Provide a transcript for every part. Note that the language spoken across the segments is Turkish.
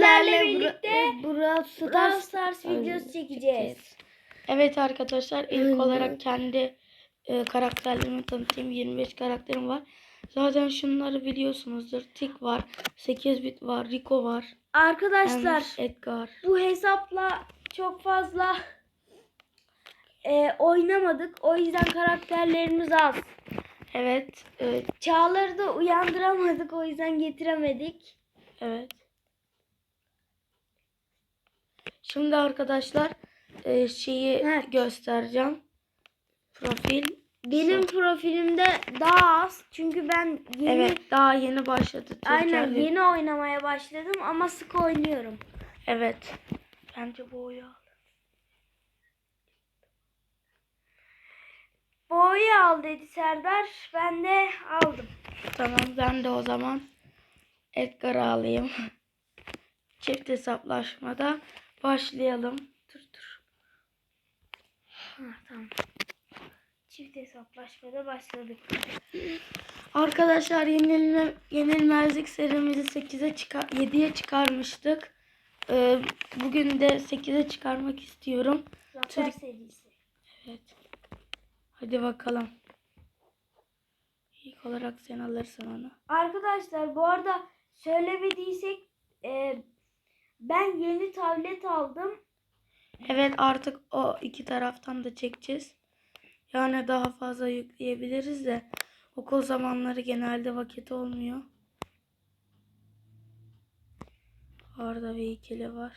sizlerle birlikte Bra- Brawl Brawl Stars Stars oyunu videosu çekeceğiz. Evet arkadaşlar ilk olarak kendi e, karakterlerimi tanıtayım. 25 karakterim var. Zaten şunları biliyorsunuzdur. Tik var, 8 bit var, Rico var, Arkadaşlar Emir, Edgar. bu hesapla çok fazla e, oynamadık. O yüzden karakterlerimiz az. Evet, e, Çağlar'ı da uyandıramadık. O yüzden getiremedik. evet. Şimdi arkadaşlar e, şeyi Evet. göstereceğim. Profil. Benim profilimde daha az. Çünkü ben yeni Evet, daha yeni başladı. aynen Türkiye'de. yeni oynamaya başladım ama sık oynuyorum. Evet. Bence bu oyu al. Boyu al dedi Serdar. Ben de aldım. Tamam ben de o zaman Edgar'ı alayım. Çift hesaplaşmada başlayalım. Dur dur. Ha, tamam. Çift hesaplaşmada başladık. Arkadaşlar yenilme, yenilmezlik serimizi 8'e çıkar 7'ye çıkarmıştık. Ee, bugün de 8'e çıkarmak istiyorum. Zafer Türk- serisi. Evet. Hadi bakalım. İlk olarak sen alırsın onu. Arkadaşlar bu arada söylemediysek e, ben yeni tablet aldım. Evet artık o iki taraftan da çekeceğiz. Yani daha fazla yükleyebiliriz de okul zamanları genelde vakit olmuyor. Orada bir ikili var.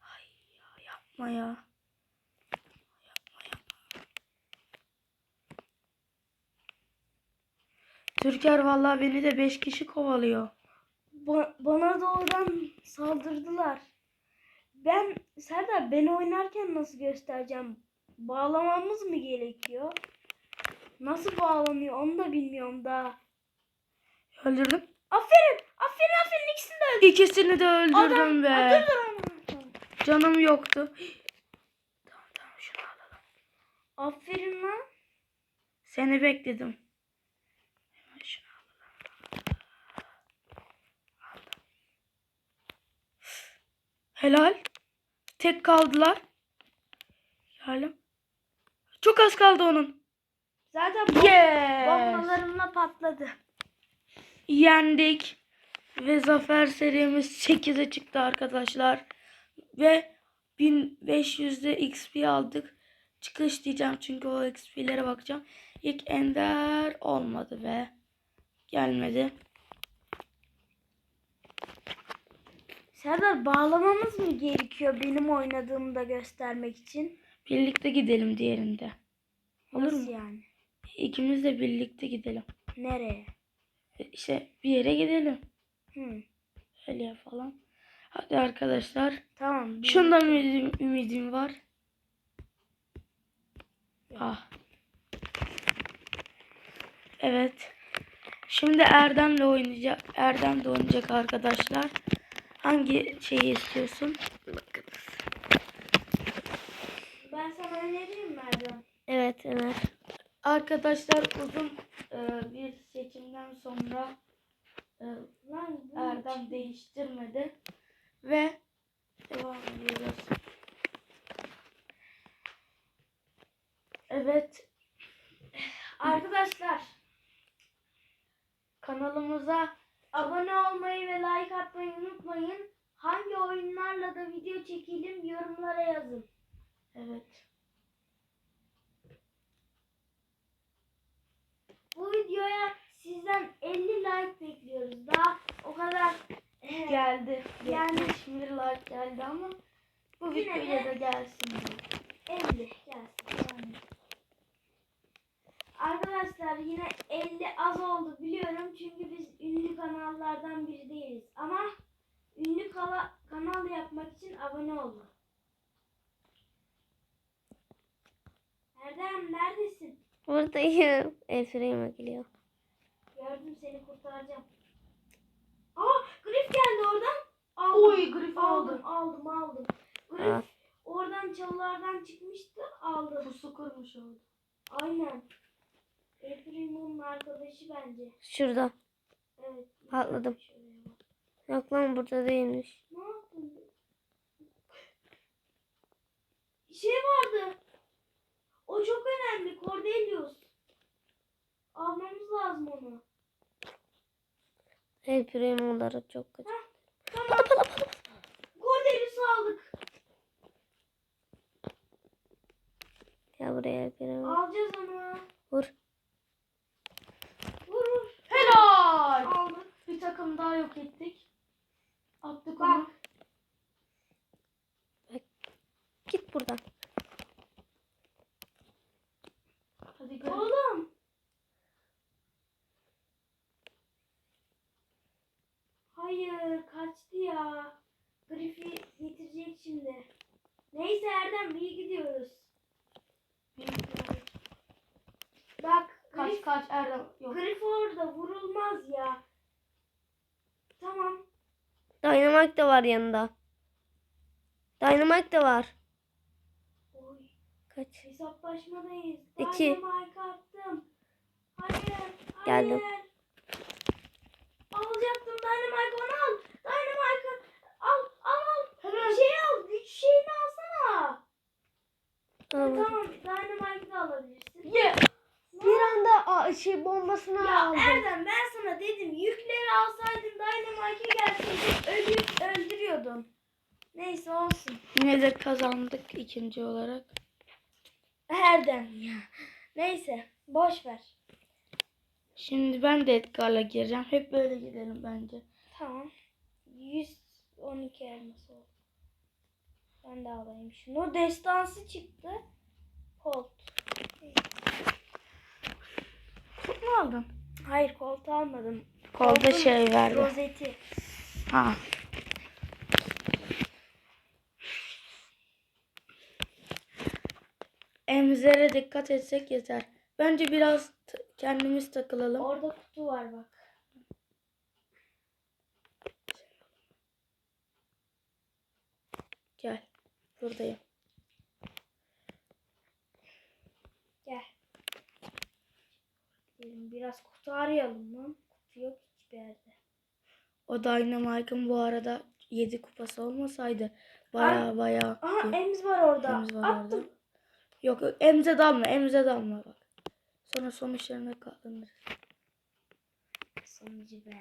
Ay ya yapma ya. Yapma yapma. Türker vallahi beni de 5 kişi kovalıyor. Ba- bana da oradan saldırdılar. Ben Serdar ben oynarken nasıl göstereceğim? Bağlamamız mı gerekiyor? Nasıl bağlanıyor onu da bilmiyorum daha. Öldürdüm. Aferin! Aferin aferin ikisini de öldürdüm. İkisini de öldürdüm be. Dur, dur. Canım yoktu. Tamam tamam şunu alalım. Aferin lan. Seni bekledim. Hemen şunu alalım. Aldım. Helal. Tek kaldılar. Geldim. Çok az kaldı onun. Zaten bom- Yes. bombalarımla patladı. Yendik. Ve zafer serimiz 8'e çıktı arkadaşlar. Ve 1500'de XP aldık. Çıkış diyeceğim çünkü o XP'lere bakacağım. İlk ender olmadı ve gelmedi. Serdar bağlamamız mı gerekiyor benim oynadığımı da göstermek için? Birlikte gidelim diğerinde. Olur Nasıl mu? yani? İkimiz de birlikte gidelim. Nereye? İşte bir yere gidelim. Hı. Öyle falan. Hadi arkadaşlar. Tamam. bir- Şundan ümidim, ümidim var. Ah. Evet. Şimdi Erdem'le oynayacak. Erdem de oynayacak arkadaşlar. Hangi şeyi istiyorsun? Ben sana önereyim mi Erdem? Evet Ömer. Arkadaşlar uzun e, bir seçimden sonra e, Lan bu Erdem değiştirmedi ve devam ediyoruz. Evet Arkadaşlar kanalımıza abone olmayı ve like atmayı unutmayın. Hangi oyunlarla da video çekelim yorumlara yazın. evet Bu videoya sizden 50 like bekliyoruz. Daha o kadar eh, geldi. Yani- 70 bin like geldi ama bu videoya de- da gelsin. 50 gelsin. Yani. Arkadaşlar yine 50 az oldu biliyorum çünkü biz ünlü kanallardan biri değiliz. Ama ünlü kala- kanal yapmak için abone olun. Erdem neredesin? Buradayım. Efra'ya geliyor. Gördüm seni kurtaracağım. Aa grif geldi oradan. Aldım. Oy, grif aldım. aldım. Aldım aldım. Grif Al. oradan çalılardan çıkmıştı aldım. Pusu kurmuş oldu. Aynen. Efrimon'un arkadaşı bence. Şurada. Evet. Patladım. Yok lan burada değilmiş. Ne yaptın? Şey vardı. O çok önemli. Cordelius. Almamız lazım onu. El primoları çok kötü. Tamam. Cordelius'u aldık. Gel buraya el primo. Alacağız onu. Vur vur. Helal. Aldık. Bir takım daha yok ettik. Attık Bak. onu. Git buradan. Hadi gel. Oğlum. Hayır kaçtı ya. Griff'i getirecek şimdi. Neyse Erdem iyi gidiyoruz. Bak Kaç Griff, kaç Erdem. Yok. Griff orada vurulmaz ya. Tamam. Dynamite de var yanında. Dynamite de var. Oy, Kaç. hesaplaşmadayız. İki. Dynamite attım. Hayır. Hayır. Geldim Dynamite onu al. Dynamite al al al. Hemen. Şey al güç şeyini alsana. Al. Tamam Dynamite'ı da alabilirsin. Ye. Bir anda şey bombasını Ya Erdem ben sana dedim yükleri alsaydın Dynamite'e gelseydin ölüp öldürüyordun. Neyse olsun. Yine de kazandık ikinci olarak. Erdem ya. Neyse boş ver. Şimdi ben de Edgar'la gireceğim. Hep böyle gidelim bence. Tamam. 112 elması oldu. Ben de alayım şunu. Destansı çıktı. Colt. Kurt mu aldın? Hayır Colt almadım. Kolda Colt'un şey verdi. Rozeti. Ha. Emzere dikkat etsek yeter. Bence biraz kendimiz takılalım. Orada kutu var bak. Gel. Buradayım. Gel. Biraz kutu arayalım lan. Kutu yok hiçbir yerde. O Dynamite'ın bu arada 7 kupası olmasaydı baya baya Aha Ems var orada. Ems var Attım. orada. Yok yok emze dalma emze dalma bak. Sonra sonuçlarına katlanırız. Sonucu be.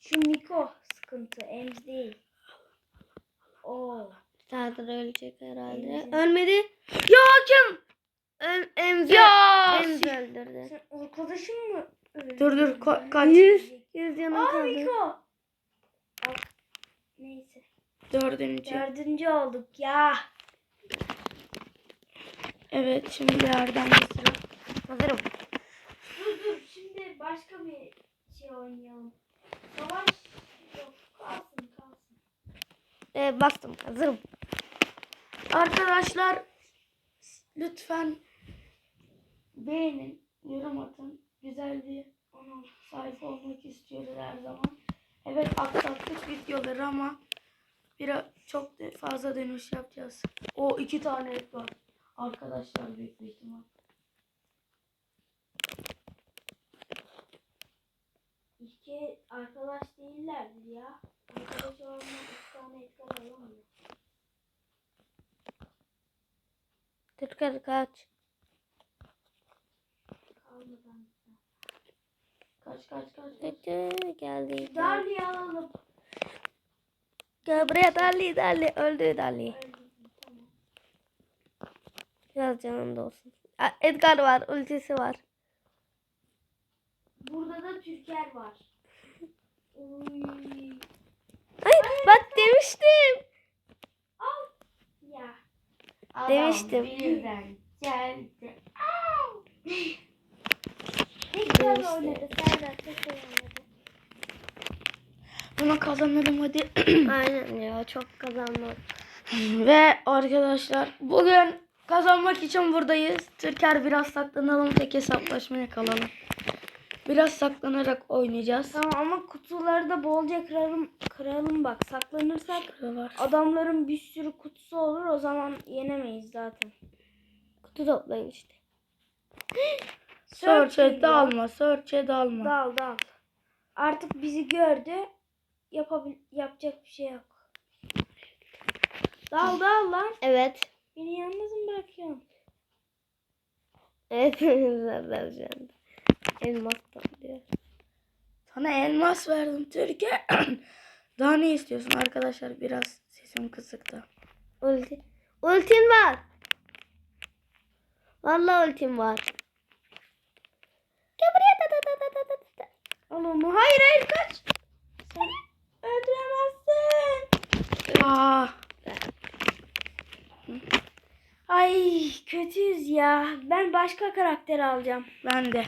Şu Miko sıkıntı. Ems değil. Oo. Zaten ölecek herhalde. Emzi. Ölmedi. Ya hakem! Em, emzi, Ya! emzi öldürdü. Sen arkadaşın mı öldü? Dur dur ka- kaç. Yüz. Yüz yanım Aa kaldı. Miko. Al. Neyse. Dördüncü. Dördüncü olduk ya. Evet şimdi yerden sıra. Hazırım. Dur dur şimdi başka bir şey oynayalım. Savaş yok kalsın kalsın. Ee, bastım. Hazırım. Arkadaşlar lütfen beğenin, yorum atın. Güzel bir Onu sayfa olmak istiyoruz her zaman. Evet aksattık videoları ama biraz çok fazla dönüş yapacağız. O iki tane var. Arkadaşlar büyük bir ihtimal. İki arkadaş değillerdir ya. Arkadaş olmak iki tane etkiler olamıyor. Türker kaç. Kalmadan. Kaç kaç kaç. kaç. Geldi. Darlı'yı alalım. Gel buraya Dali Dali. Öldü Dali. Öldürdüm, Tamam. Biraz canım da olsun. Edgar var. Ultisi var. Burada da Türker var. Uy. Ay bak demiştim. Al. Ya. Demiştim. birden geldi. Ne güzel oynadı. Serdar çok oynadı. Hadi. Aynen ya çok kazanmak. Ve arkadaşlar bugün kazanmak için buradayız. Türker biraz saklanalım tek hesaplaşmaya kalalım. Biraz saklanarak oynayacağız. Tamam ama kutuları da bolca kıralım, kıralım bak. Saklanırsak Şurada var. adamların bir sürü kutusu olur. O zaman yenemeyiz zaten. Kutu toplayın işte. Geliyor. dalma, search'e dalma. Dal dal. artık bizi gördü. Yapabil yapacak bir şey yok. Dal dal lan. Evet. Beni yalnız mı bırakıyorsun? Evet. Serdar şu anda. Elmas topluyor. Sana elmas verdim Türkiye. Daha ne istiyorsun arkadaşlar? Biraz sesim kısık da. Ulti. Ultin var. Vallahi ultim var. Gel buraya. Da, da, da, da, da, da, onu. Hayır hayır kaç. Sen öldüremezsin. Aa, Ay kötüyüz ya. Ben başka karakter alacağım. ben de.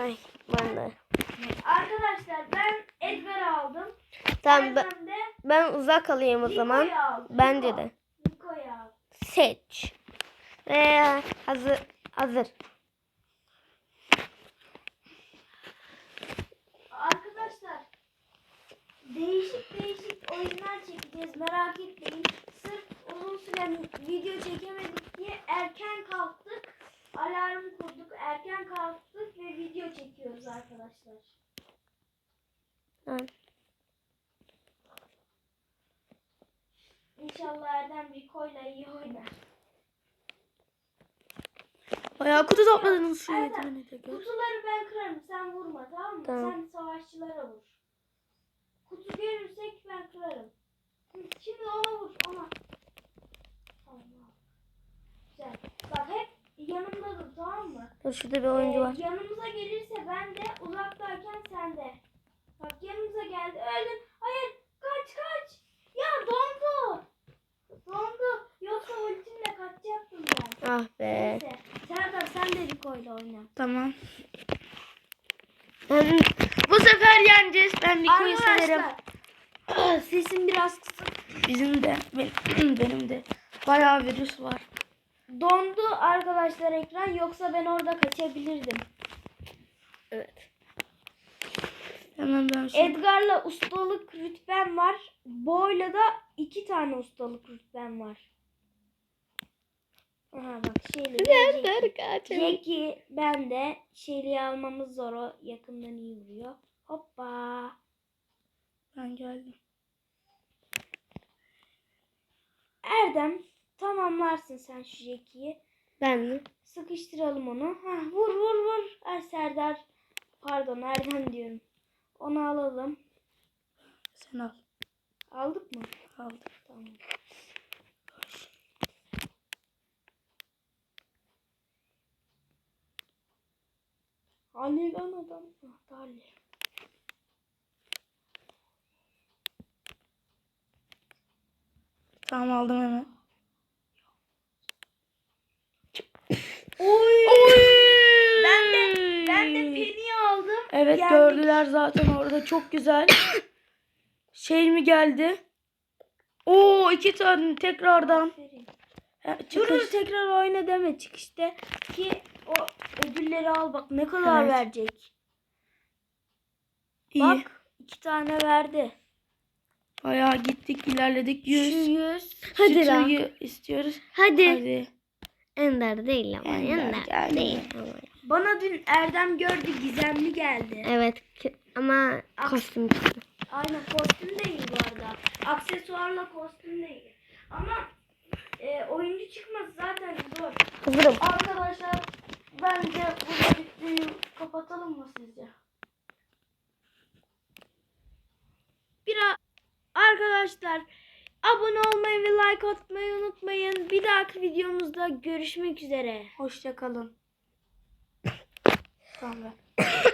Ay ben de. Arkadaşlar ben Edgar aldım. Tamam ben, Erdem de ben uzak alayım o zaman. Aldı. Bence de. Rico'yu aldı. Seç. Ve hazır. Hazır. Arkadaşlar değişik değişik oyunlar çekeceğiz merak etmeyin. Sırf uzun süre video çekemedik diye erken kalktık. Alarm kurduk, erken kalktık ve video çekiyoruz arkadaşlar. Tamam. İnşallah Erdem Rico'yla iyi oynar. Bayağı kutu topladınız şu de gör. Kutuları ben kırarım sen vurma tamam mı? Tamam. Sen savaşçılara vur. Kutu görürsek ben kırarım. Şimdi ona vur ona. Tamam. Güzel. Bak hep yanımda dur tamam mı? Dur şurada bir oyuncu Ee, var. yanımıza gelirse ben de uzaktayken sen de. Bak yanımıza geldi öldün. Hayır kaç kaç. Ya dondu. Dondu. Yoksa ultimle kaçacaktım ben. Ah be. Neyse. Serdar sen de Rico'yla oyna. Tamam. Bu sefer yeneceğiz. Ben Rico'yu severim. Sesim biraz kısık. Bizim de. Benim, benim de. Bayağı virüs var. Dondu arkadaşlar ekran yoksa ben orada kaçabilirdim. evet. Hemen ben. Edgar'la ustalık rütbem var. Boyla da iki tane ustalık rütbem var. Aha bak şeyle dur kaç. Jackie ben de şeyliği almamız zor o yakından iyi vuruyor. Hoppa. Ben geldim. Erdem tamamlarsın sen şu Jackie'yi. Ben mi? Sıkıştıralım onu. Ha, vur vur vur. Ay Serdar. Pardon Erdem diyorum. Onu alalım. Sen al. Aldık mı? Aldım. Tamam. Hani lan adam. Ah, Dali. Tamam aldım hemen. Oy. Ben de ben de Penny'i aldım. Evet Geldik. gördüler zaten orada çok güzel. şey mi geldi? Oo iki tane tekrardan. Çıkış. tekrar oyna deme çıkışta ki o ödülleri al bak ne kadar Evet. verecek. İyi. Bak iki tane verdi. Bayağı gittik ilerledik. 100. 100. Hadi lan. İstiyoruz. Hadi. Hadi. Ender değil ama Ender Ender, geldi. değil ama. Bana dün Erdem gördü gizemli geldi. Evet ama kostüm çıktı. Aynen kostüm de iyi bu arada. Aksesuarla kostüm de iyi. Ama e, oyuncu çıkması zaten zor. Hazırım. Arkadaşlar bence bu videoyu kapatalım mı sizce? Bir a- arkadaşlar abone olmayı ve like atmayı unutmayın. Bir dahaki videomuzda görüşmek üzere. Hoşça kalın. Tamam.